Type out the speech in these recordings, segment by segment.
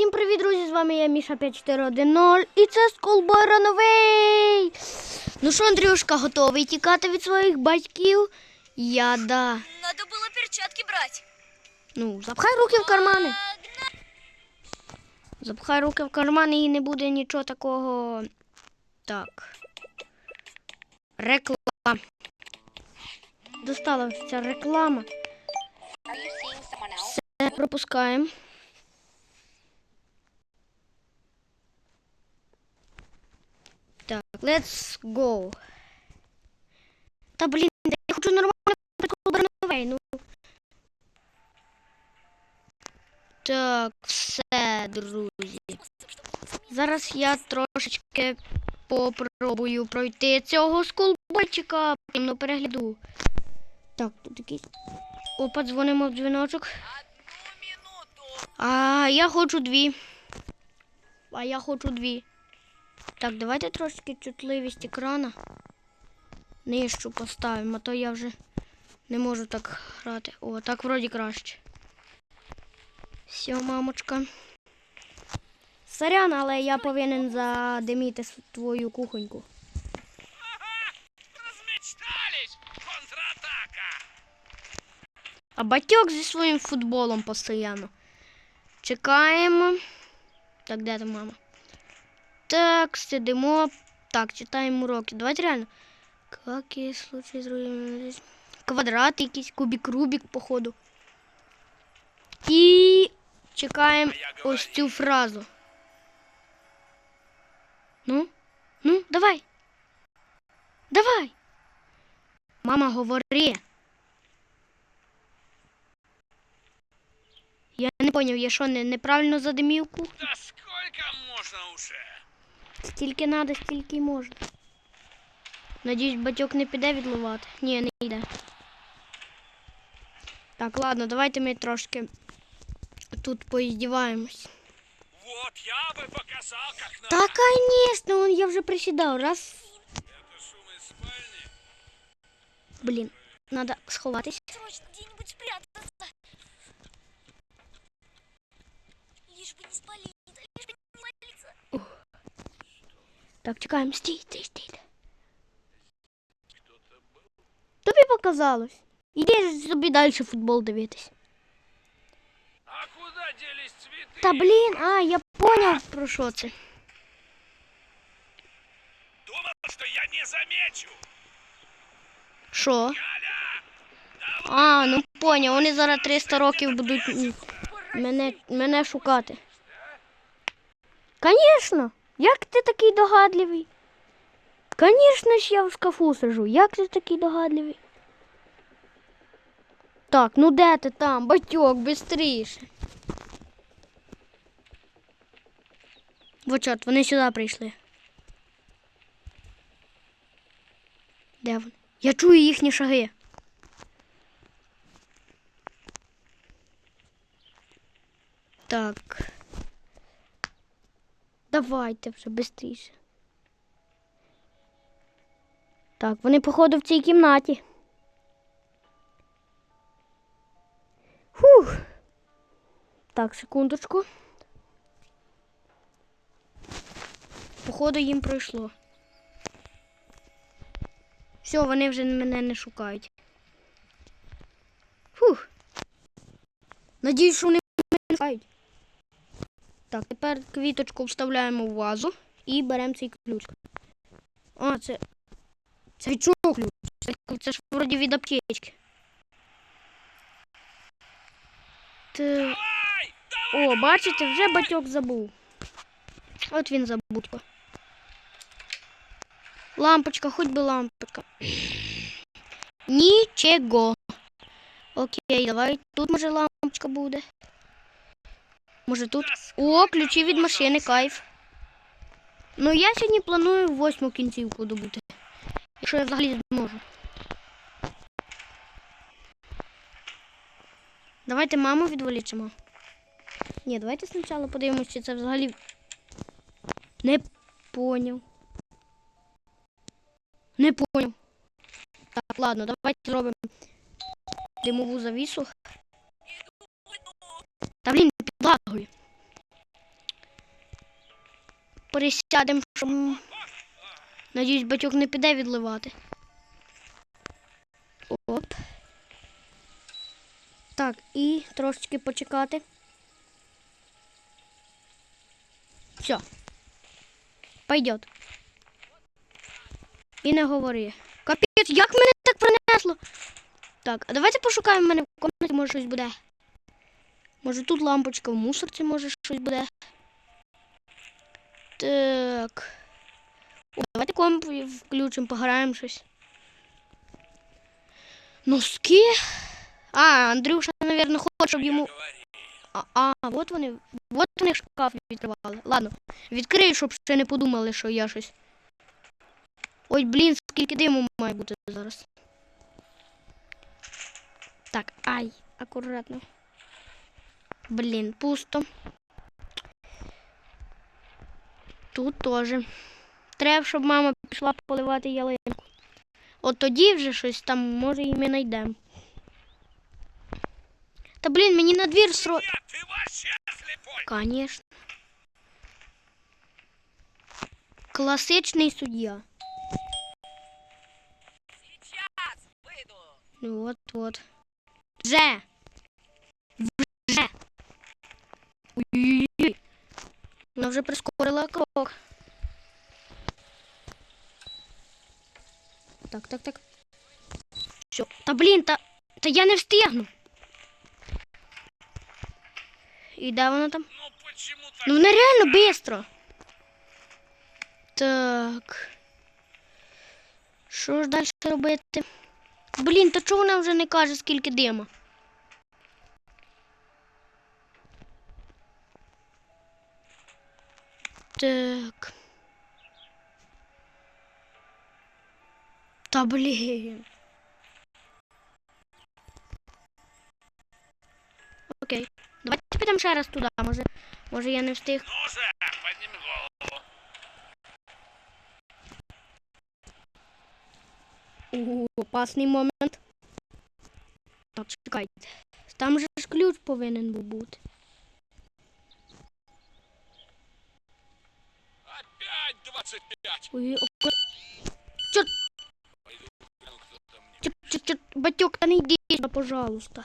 Всім привіт, друзі! З вами я Міша 5410 і це Скулбора новий. Ну що, Андрюшка, готовий тікати від своїх батьків? Я да. Надо было перчатки брать. Ну, запхай руки в кармани. Запхай руки в кармани і не буде нічого такого. Так. Реклама. Достала ця реклама. Все пропускаємо. Так, let's go. Та блін, я хочу нормально новий, ну. Так, все, друзі. Зараз я трошечки попробую пройти цього скулбольчика, ну перегляду. Так, тут якийсь. Опа, дзвонимо в дзвіночок. А я хочу дві. А я хочу дві. Так, давайте трошки чутливість екрана. Нижчу поставимо, а то я вже не можу так грати. О, так вроді краще. Все, мамочка. Сорян, але я повинен задиміти твою кухоньку. А батьок зі своїм футболом постійно. Чекаємо. Так, де там мама? Так, сидимо. Так, читаємо уроки. Давайте реально. Какие случаи з? Квадрат якийсь, кубик, рубик, походу. І чекаємо ось цю фразу. Ну, ну, давай. Давай. Мама, говори. Я не поняв, я що, не, неправильно задимів кухню? Да сколько можно уже? Стільки надо, стільки й можна. Надіюсь, батьок не піде відливати. Ні, не йде. Так, ладно, давайте ми трошки тут поіздіваємось. Вот я бы показал, как надо. Та, звісно, он, я вже присідав. Раз. Это шум из спальни. Блін, треба сховатись. Срочно где-нибудь спрятаться. Лишь бы не спалить, Так, чекаємо. Стій, стій, стій. Тобі показалось. Іди ж собі далі футбол дивитись. А куда делись цветы? Та блін, а, я поняв про що це. Думал, что я не замечу. Що? Галя! А, ну поняв, вони зараз 300 років будуть м, мене, мене шукати. Звісно, Як ти такий догадливий? Звісно ж я в шкафу сижу. Як ти такий догадливий? Так, ну де ти там, батьок, бистріше. Вот чорт, вони сюди прийшли. Де вони? Я чую їхні шаги. Так. Давайте вже швидше. Так, вони, походу, в цій кімнаті. Фух. Так, секундочку. Походу, їм пройшло. Все, вони вже мене не шукають. Фух. Надіюсь, що вони мене не шукають. Так, тепер квіточку вставляємо в вазу і беремо цей ключ. А, це. Це від чого ключ? Це, ж вроді від аптечки. Давай! О, бачите, вже батьок забув. От він забудько. Лампочка, хоч би лампочка. Нічого. Окей, давай. Тут може лампочка буде. Може тут. О, ключі від машини, кайф. Ну я сьогодні планую восьму кінцівку добути. Якщо я взагалі зможу. Давайте маму відволічимо. Ні, давайте спочатку подивимося, чи це взагалі. Не поняв. Не поняв. Так, ладно, давайте зробимо димову завісу. Та блін, пересядемо, щоб. Надіюсь, батьок не піде відливати. Оп. Так, і трошечки почекати. Все. Пойдет. І не говори. Капець, як мене так принесло? Так, а давайте пошукаємо в мене в комнаті, може щось буде. Може тут лампочка в мусорці, може щось буде. Так. О, давайте комп включимо, пограємо щось. Носки. А, Андрюша, мабуть, хоче, щоб йому. А, а, от вони. От вони шкаф відкривали. Ладно, відкрию, щоб ще не подумали, що я щось. Ой, блін, скільки диму має бути зараз. Так, ай, акуратно. Блін, пусто. Тут теж. Треба, щоб мама пішла поливати ялинку. От тоді вже щось там, може, і ми знайдемо. Та блін, мені на двір сро... Нет, ты вообще слепой! Конечно. Класичний суддя. Ну от от. Вже. Вже. Вона вже прискорила крок. Так, так, так. Все. Та блін, та, та я не встигну. І де вона там? Ну так? Ну вона реально бистро. Так. Що ж далі робити? Блін, та чого вона вже не каже, скільки дима? Так. Та блін. Окей. Давайте підемо ще раз туди, може. Може я не встиг. Ну же, подними голову. О, опасний момент. Так, чекайте. Там же ж ключ повинен був бути. Ой, Пойду чорт, чорт, батьок, та не йди, сюди, пожалуйста.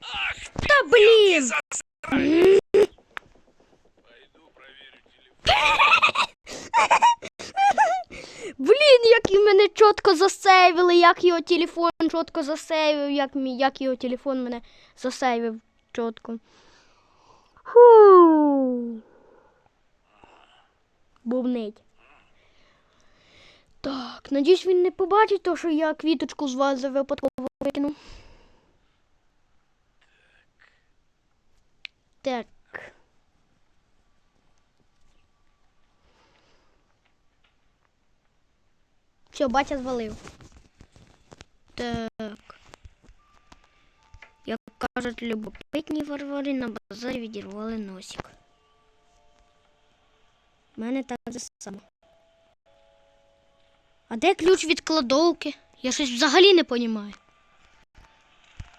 Ах Та блін! Пойду проверю телефон. Блін, як і мене чітко засейвили, як його телефон чітко засейвив, як, як його телефон мене засейвив чітко. Фу. Бубнить. Так, надіюсь, він не побачить то, що я квіточку з вази випадково викинув. Так. Все, батя звалив. Так. Як кажуть, любопитні варвари на базарі відірвали носик. У мене так же само. А де ключ від кладовки? Я щось взагалі не розумію.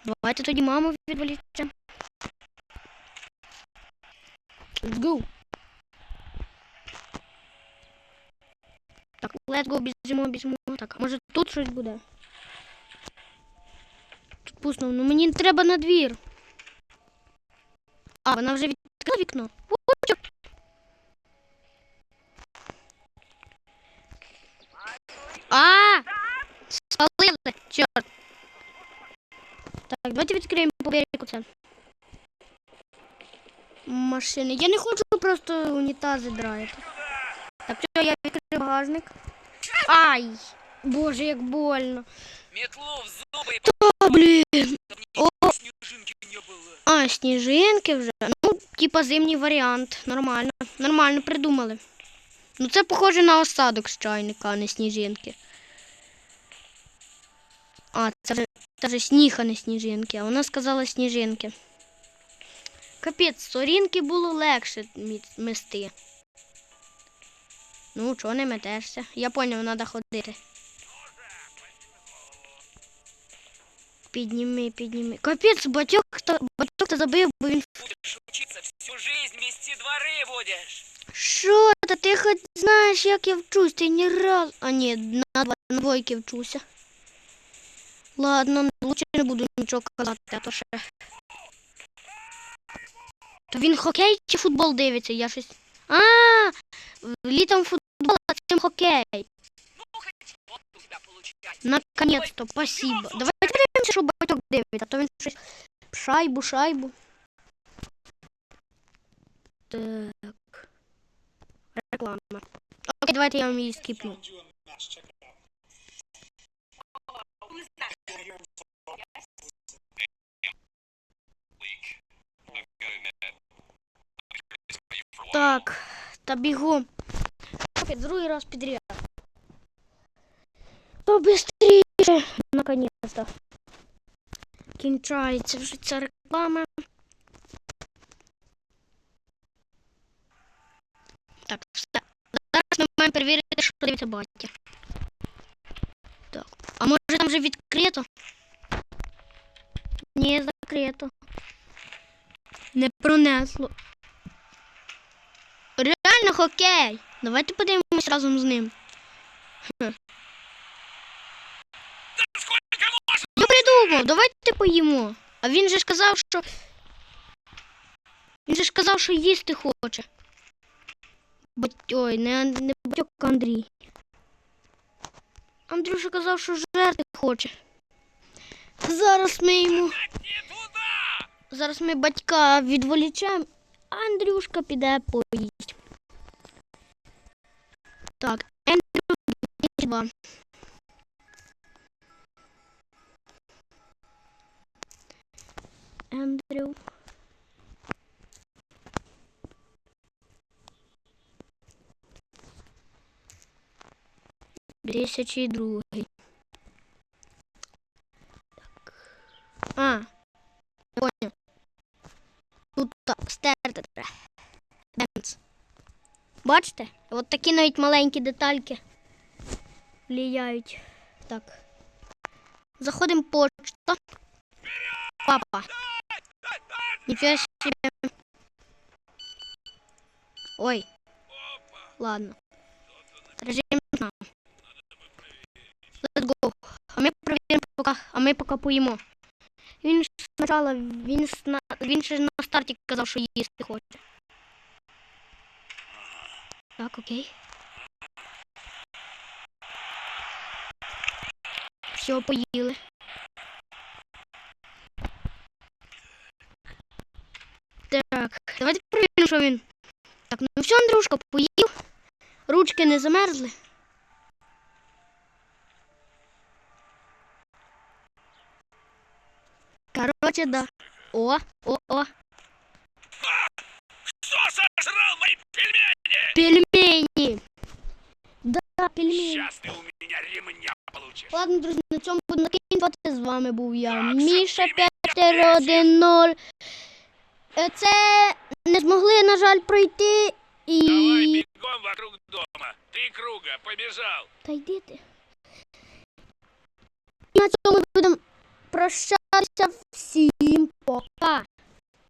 Давайте тоді маму відволічемо. Let's go. Так, let's go, біжимо, біжимо. Так, а може тут щось буде? Тут ну мені треба на двір. А, вона вже відкрила вікно. А! Спалили, чорт. Так, давайте відкриємо по берегу це. Машини. Я не хочу просто унітази драїти. Так, все, я відкрив багажник. Ай! Боже, як больно. Метлу в зубы, Та, блін. Сніжинки вже. Ну, типа зимній варіант. Нормально. Нормально придумали. Ну це похоже на осадок з чайника, а не сніжинки. А, це вже, це вже сніг, а не сніжинки. А вона сказала сніжинки. Капець, сорінки було легше мести. Ну, чого не метешся? Я поняв, треба ходити. Підніми, підніми. Капець, батьок та батьок та забив, бо він Будешь учиться Всю жизнь мести дворы будешь. Що? Та ти хоч знаєш, як я вчусь, ти ні разу. А ні, на два на двойки вчуся. Ладно, лучше не буду нічого казати, а то ще. То він хокей чи футбол дивиться? Я щось. А, літом футбол, а цим хокей. Ну, у тебя получается. Наконец-то, спасибо. Давайте подивимося, що батьок дивиться, а то він щось шайбу, шайбу. Так. Реклама. Окей, давайте я вам її скіпну. Так, та бігом. Окей, другий раз підряд. Побыстрее! Наконец-то. Кінчається вже ця реклама. Так, все. Зараз ми маємо перевірити, що дивиться батя. Так. А може там вже відкрито? Ні, закрито. Не пронесло. Реально хокей. Давайте подивимось разом з ним. Я давайте поїмо. А він же ж казав, що. Він же ж казав, що їсти хоче. Бать... Ой, не, не батьок Андрій. Андрюша казав, що жерти хоче. Зараз ми йому. Зараз ми батька відволічемо, а Андрюшка піде поїсть. Так, Андрю Ендрю. Тисячі другий. Так. А, понял. Тут стерти треба. Бачите? От такі навіть маленькі детальки влияють. Так. Заходимо почта. Папа. Нічого себе. Ой. Ладно. Режим сна. Let's go. А ми перевіримо поки, а ми поки поїмо. Він ж спочатку, він, на, він ще на старті казав, що їсти хоче. Так, окей. Все, поїли. Так, давайте перевіримо, що він. Так, ну все, Андрюшка, поїв. Ручки не замерзли. Короче, да. О, о, о. Что сожрал мои пельмени? Пельмені. Да, пельмені. Сейчас ты у меня ремня получишь. Ладно, друзі, на цьому буду накінчувати. З вами був я, Так, Міша щоб ти 510. Е, Це не змогли, на жаль, пройти. і. Давай бігом вокруг дома. Три круга, побіжав. Та йди ти. На цьому будемо прощатися. Всім пока.